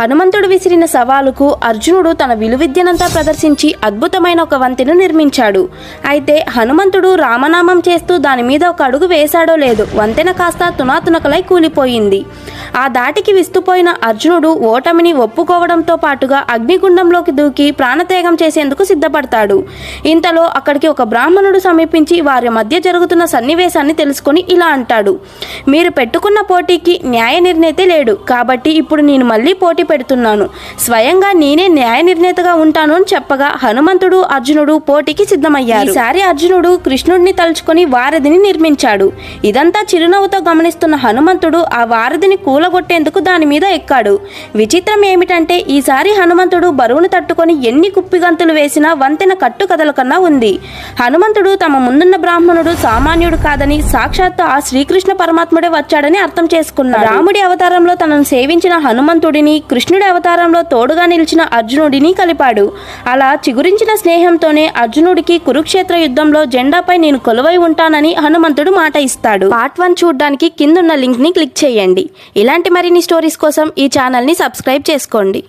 హనుమంతుడు విసిరిన సవాలుకు అర్జునుడు తన విలువిద్యనంతా ప్రదర్శించి అద్భుతమైన ఒక వంతెను నిర్మించాడు. అయితే హనుమంతుడు రామనామం చేస్తూ దాని మీద ఒక అడుగు వేశాడో లేదు వంతెన కాస్త తునాతునకలై కూలిపోయింది. ఆ దాటికి విస్తుపోయిన అర్జునుడు ఓటమిని ఒప్పుకోవడంతో పాటుగా అగ్నిగుండంలోకి దూకి ప్రాణత్యాగం చేసేందుకు సిద్ధపడతాడు. ఇంతలో అక్కడికి ఒక బ్రాహ్మణుడు సమీపించి వారి మధ్య జరుగుతున్న సన్నివేశాన్ని తెలుసుకొని ఇలా అంటాడు. మీరు పెట్టుకున్న పోటీకి న్యాయ నిర్ణేత లేడు. కాబట్టి ఇప్పుడు నేను మళ్ళీ పోటీ పెడుతున్నాను. స్వయంగా నేనే న్యాయ నిర్ణేతగా ఉంటాను అని చెప్పగా హనుమంతుడు అర్జునుడు పోటీకి సిద్ధమయ్యారు. ఈసారి అర్జునుడు కృష్ణుడిని తలుచుకొని వారధిని నిర్మించాడు. ఇదంతా చిరునవ్వుతో గమనిస్తున్న హనుమంతుడు ఆ వారధిని కూలగొట్టేందుకు దాని మీద ఎక్కాడు. విచిత్రం ఏమిటంటే ఈసారి హనుమంతుడు బరువును తట్టుకొని ఎన్ని కుప్పిగంతులు వేసినా వంతెన కట్టు కదలకన్నా ఉంది. హనుమంతుడు తమ ముందున్న బ్రాహ్మణుడు సామాన్యుడు కాదని సాక్షాత్తు ఆ శ్రీకృష్ణ పరమాత్ముడే వచ్చాడని అర్థం చేసుకున్నాడు. రాముడి అవతారంలో తనను సేవించిన హనుమంతుడిని కృష్ణుడి అవతారంలో తోడుగా నిలిచిన అర్జునుడిని కలిపాడు. అలా చిగురించిన స్నేహంతోనే అర్జునుడికి కురుక్షేత్ర యుద్ధంలో జెండాపై నేను కొలువై ఉంటానని హనుమంతుడు మాట ఇస్తాడు. పార్ట్ వన్ చూడడానికి కిందున్న లింక్ని క్లిక్ చేయండి. ఇలాంటి మరిన్ని స్టోరీస్ కోసం ఈ ఛానల్ని సబ్స్క్రైబ్ చేసుకోండి.